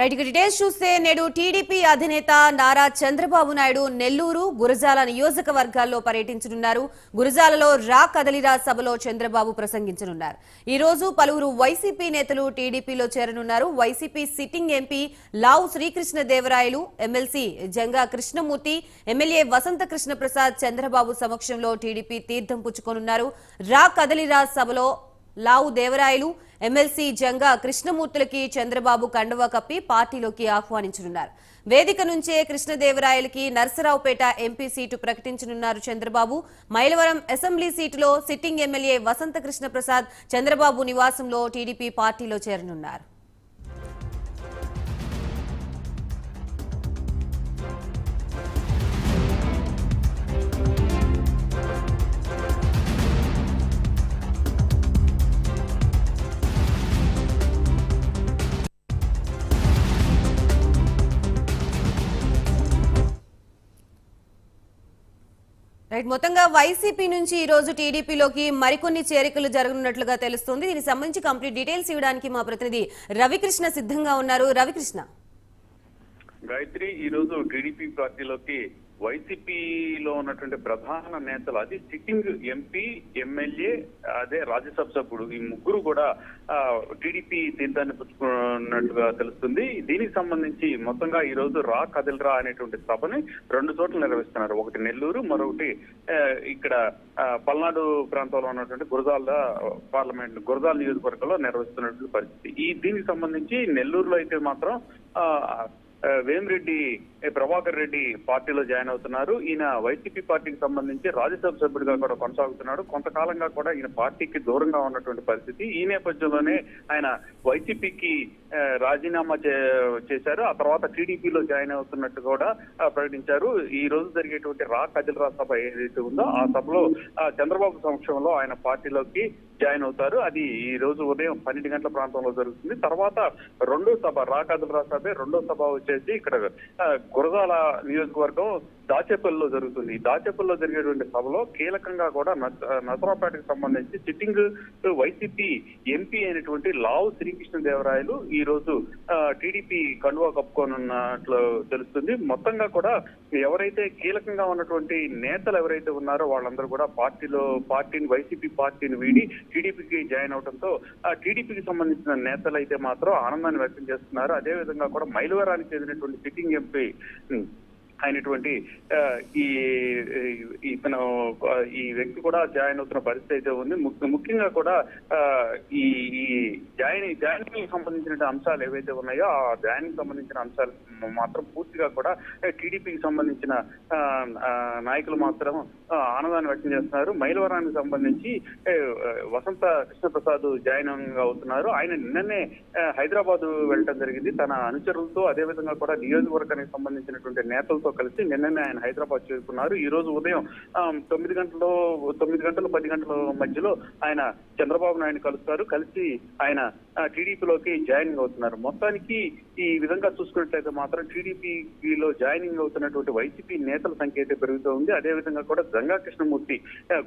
Right details చూస్తే నేడు TDP అధినేత నారా చంద్రబాబు నాయుడు నెల్లూరు గురజాల నియోజకవర్గాల్లో పర్యటించనున్నారు. గురజాలలో రా కదలిరా సభలో చంద్రబాబు ప్రసంగించనున్నారు. ఈ రోజు పలువురు వైసీపీ నేతలు టీడీపీలో చేరనున్నారు. YCP sitting MP Lavu Srikrishnadevarayalu MLC Janga Krishnamurthy MLA Vasantha Krishna Prasad Chandrababu సమక్షంలో టీడీపీ తీర్థం పుచ్చుకోనున్నారు. రా కదలిరా సభలో లావు దేవరాయలు ఎమ్మెల్సీ జంగా కృష్ణమూర్తులకి చంద్రబాబు కండువా కప్పి పార్టీలోకి ఆహ్వానించనున్నారు. వేదిక నుంచే కృష్ణదేవరాయలకి నర్సరావుపేట ఎంపీ సీటు ప్రకటించనున్నారు చంద్రబాబు. మైలవరం అసెంబ్లీ సీటులో సిట్టింగ్ ఎమ్మెల్యే వసంత కృష్ణ ప్రసాద్ చంద్రబాబు నివాసంలో టీడీపీ పార్టీలో చేరనున్నారు. రైట్ మొత్తంగా వైసీపీ నుంచి ఈ రోజు టీడీపీలోకి మరికొన్ని చేరికలు జరగనున్నట్లుగా తెలుస్తుంది. దీనికి సంబంధించి కంప్లీట్ డీటెయిల్స్ ఇవ్వడానికి మా ప్రతినిధి రవికృష్ణ సిద్ధంగా ఉన్నారు. రవికృష్ణ. గాయత్రి ఈ రోజు టీడీపీ పార్టీలోకి వైసీపీలో ఉన్నటువంటి ప్రధాన నేతలు అది సిట్టింగ్ ఎంపీ ఎమ్మెల్యే అదే రాజ్యసభ సభ్యుడు. ఈ ముగ్గురు కూడా ఆ, టీడీపీ తీర్థాన్ని పుచ్చుకున్నట్టుగా తెలుస్తుంది. దీనికి సంబంధించి మొత్తంగా ఈ రోజు రా కదిలరా అనేటువంటి సభని రెండు చోట్ల నిర్వహిస్తున్నారు. ఒకటి నెల్లూరు మరొకటి ఇక్కడ ఆ, పల్నాడు ప్రాంతంలో ఉన్నటువంటి గురజాల పార్లమెంట్ గురజాల నియోజకవర్గంలో నిర్వహిస్తున్నటువంటి పరిస్థితి. ఈ దీనికి సంబంధించి నెల్లూరులో అయితే మాత్రం ఆ, వేమిరెడ్డి ప్రభాకర్ రెడ్డి పార్టీలో జాయిన్ అవుతున్నారు. ఈయన వైసీపీ పార్టీకి సంబంధించి రాజ్యసభ సభ్యుడిగా కూడా కొనసాగుతున్నాడు. కొంతకాలంగా కూడా ఈయన పార్టీకి దూరంగా ఉన్నటువంటి పరిస్థితి. ఈ నేపథ్యంలోనే ఆయన వైసీపీకి రాజీనామా చే- చేశారు. ఆ తర్వాత టీడీపీలో జాయిన్ అవుతున్నట్టు కూడా ప్రకటించారు. ఈ రోజు జరిగేటువంటి రా కదిలరా సభ ఏదైతే ఉందో ఆ సభలో చంద్రబాబు సమక్షంలో ఆయన పార్టీలోకి జాయిన్ అవుతారు. అది ఈ రోజు ఉదయం పన్నెండు గంటల ప్రాంతంలో జరుగుతుంది. తర్వాత రెండో సభ రా సభ రెండో సభ వచ్చేసి ఇక్కడ గురజాల నియోజకవర్గం దాచేపల్లిలో జరుగుతుంది. దాచేపల్లిలో జరిగేటువంటి సభలో కీలకంగా కూడా నసరాపేటకు సంబంధించి సిట్టింగ్ వైసీపీ ఎంపీ అయినటువంటి లావు శ్రీకృష్ణదేవరాయలు ఈ రోజు ఆ, టీడీపీ కండువా కప్పుకోనున్నట్లు తెలుస్తుంది. మొత్తంగా కూడా ఎవరైతే కీలకంగా ఉన్నటువంటి నేతలు ఎవరైతే ఉన్నారో వాళ్ళందరూ కూడా పార్టీలో పార్టీని వైసీపీ పార్టీని వీడి టీడీపీకి జాయిన్ అవడంతో ఆ టీడీపీకి సంబంధించిన నేతలు అయితే మాత్రం ఆనందాన్ని వ్యక్తం చేస్తున్నారు. అదే విధంగా కూడా మైలవరానికి చెందినటువంటి సిట్టింగ్ ఎంపీ అయినటువంటి ఈ ఇతను ఈ వ్యక్తి కూడా జాయిన్ అవుతున్న పరిస్థితి అయితే ఉంది. ముఖ్యంగా కూడా ఆ, ఈ ఈ జాయిన్కి సంబంధించిన అంశాలు ఏవైతే ఉన్నాయో ఆ జాయినింగ్ సంబంధించిన అంశాలు మాత్రం పూర్తిగా కూడా టీడీపీకి సంబంధించిన ఆ, నాయకులు మాత్రం ఆనందాన్ని వ్యక్తం చేస్తున్నారు. మైలవరానికి సంబంధించి వసంత కృష్ణప్రసాద్ జాయిన్ అవుతున్నారు. ఆయన నిన్ననే హైదరాబాద్ వెళ్ళడం జరిగింది. తన అనుచరులతో అదే విధంగా కూడా నియోజకవర్గానికి సంబంధించినటువంటి నేతలతో కలిసి నిన్ననే ఆయన హైదరాబాద్ చేరుకున్నారు. ఈ రోజు ఉదయం తొమ్మిది గంటలు తొమ్మిది గంటలు పది గంటల మధ్యలో ఆయన చంద్రబాబు నాయుడు కలుస్తారు. కలిసి ఆయన టీడీపీలోకి జాయినింగ్ అవుతున్నారు. మొత్తానికి ఈ విధంగా చూసుకున్నట్లయితే మాత్రం టీడీపీలో జాయినింగ్ అవుతున్నటువంటి వైసీపీ నేతల సంఖ్య అయితే పెరుగుతూ ఉంది. అదే విధంగా కూడా గంగా కృష్ణమూర్తి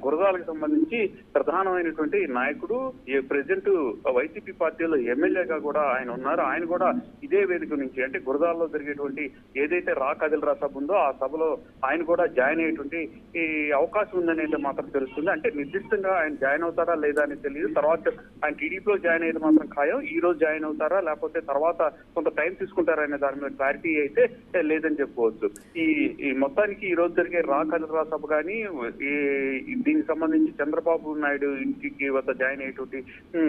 గురదాలకు సంబంధించి ప్రధానమైనటువంటి నాయకుడు ప్రజెంట్ వైసీపీ పార్టీలో ఎమ్మెల్యేగా కూడా ఆయన ఉన్నారు. ఆయన కూడా ఇదే వేదిక నుంచి అంటే గురదాల్లో జరిగేటువంటి ఏదైతే రా కదిలరా సభ ఉందో ఆ సభలో ఆయన కూడా జాయిన్ అయ్యేటువంటి ఈ అవకాశం ఉందని మాత్రం తెలుస్తుంది. అంటే నిర్దిష్టంగా ఆయన జాయిన్ అవుతారా లేదా అని తెలియదు. తర్వాత ఆయన టీడీపీలో జాయిన్ అయ్యేది మాత్రం ఖాయం ఈ రోజు జాయిన్ అవుతారా? లేకపోతే తర్వాత కొంత టైం తీసుకుంటారా అనే దాని మీద క్లారిటీ అయితే లేదని చెప్పుకోవచ్చు ఈ మొత్తానికి ఈ రోజు జరిగే రా కదిలరా సభ కానీ ఈ దీనికి సంబంధించి చంద్రబాబు నాయుడు ఇంటికి వద్ద జాయిన్ అయ్యేటువంటి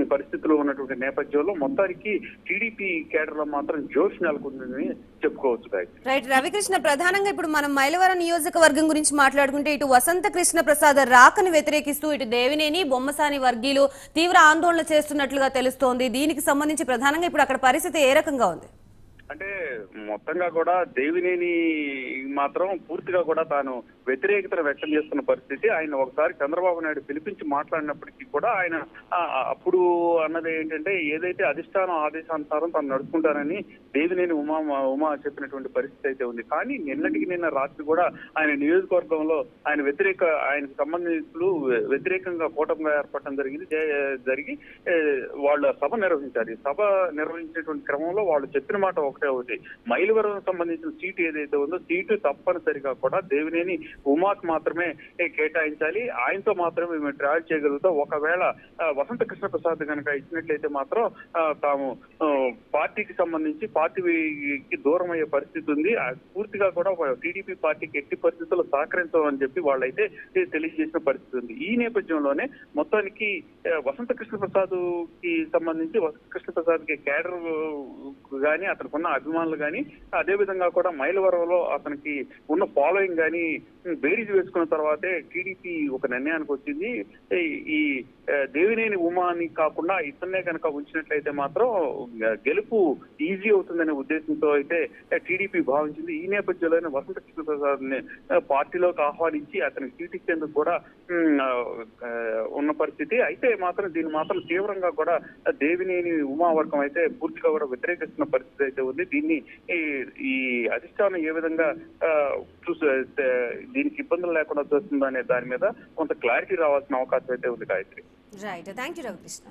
పరిస్థితులు ఉన్నటువంటి నేపథ్యంలో మొత్తానికి టీడీపీ కేడర్లో మాత్రం జోష్ నెలకొందని చెప్పుకోవచ్చు రైట్ రవికృష్ణ ప్రధానంగా ఇప్పుడు మనం మైలవరం నియోజకవర్గం గురించి మాట్లాడుకుంటే ఇటు వసంత కృష్ణ ప్రసాద్ రాకను వ్యతిరేకిస్తూ ఇటు దేవినేని బొమ్మసాని వర్గీయులు తీవ్ర ఆందోళన చేస్తున్నట్లుగా తెలుస్తోంది. దీనికి సంబంధించి ప్రధానంగా ఇప్పుడు అక్కడ పరిస్థితి ఏ రకంగా ఉంది? అంటే మొత్తంగా కూడా దేవినేని మాత్రం పూర్తిగా కూడా తాను వ్యతిరేకతను వ్యక్తం చేస్తున్న పరిస్థితి. ఆయన ఒకసారి చంద్రబాబు నాయుడు పిలిపించి మాట్లాడినప్పటికీ కూడా ఆయన అప్పుడు అన్నది ఏంటంటే ఏదైతే అధిష్టానం ఆదేశానుసారం తాను నడుచుకుంటానని దేవినేని ఉమా ఉమా చెప్పినటువంటి పరిస్థితి అయితే ఉంది. కానీ నిన్నటికి నిన్న రాత్రి కూడా ఆయన నియోజకవర్గంలో ఆయన వ్యతిరేక ఆయనకు సంబంధించులు వ్యతిరేకంగా కూటమిగా ఏర్పడటం జరిగింది. జరిగి వాళ్ళ సభ నిర్వహించారు. సభ నిర్వహించేటువంటి క్రమంలో వాళ్ళు చెప్పిన మాట ఒకటే ఒకటి మైలవరం సంబంధించిన సీటు ఏదైతే ఉందో సీటు తప్పనిసరిగా కూడా దేవినేని ఉమాకు మాత్రమే కేటాయించాలి. ఆయనతో మాత్రమే మేము ట్రావెల్ చేయగలుగుతాం. ఒకవేళ వసంత కృష్ణ ప్రసాద్ కనుక ఇచ్చినట్లయితే మాత్రం తాము పార్టీకి సంబంధించి పార్టీకి దూరం అయ్యే పరిస్థితి ఉంది. పూర్తిగా కూడా టీడీపీ పార్టీకి ఎట్టి పరిస్థితుల్లో సహకరించమని చెప్పి వాళ్ళైతే తెలియజేసిన పరిస్థితి ఉంది. ఈ నేపథ్యంలోనే మొత్తానికి వసంత కృష్ణ ప్రసాద్కి సంబంధించి వసంత కృష్ణ ప్రసాద్కి కేడర్ గాని అతనికి ఉన్న అభిమానులు కానీ అదే విధంగా కూడా మైలవరంలో అతనికి ఉన్న ఫాలోయింగ్ కానీ బేరీజ్ వేసుకున్న తర్వాతే టీడీపీ ఒక నిర్ణయానికి వచ్చింది. ఈ- దేవినేని ఉమాని కాకుండా ఇతన్నే కనుక ఉంచినట్లయితే మాత్రం గెలుపు ఈజీ అవుతుందనే ఉద్దేశంతో అయితే టీడీపీ భావించింది. ఈ నేపథ్యంలోనే వసంత కృష్ణప్రసాద్ని పార్టీలోకి ఆహ్వానించి అతనికి సీట్ ఇచ్చేందుకు కూడా ఉన్న పరిస్థితి. అయితే మాత్రం దీన్ని మాత్రం తీవ్రంగా కూడా దేవినేని ఉమా వర్గం అయితే పూర్తిగా కూడా వ్యతిరేకిస్తున్న పరిస్థితి అయితే ఉంది. దీన్ని ఈ ఈ అధిష్టానం ఏ విధంగా చూసే దీనికి ఇబ్బందులు లేకుండా చూస్తుందనే అనే దాని మీద కొంత క్లారిటీ రావాల్సిన అవకాశం అయితే ఉంది Gayathri. Right thank you Ravikrishna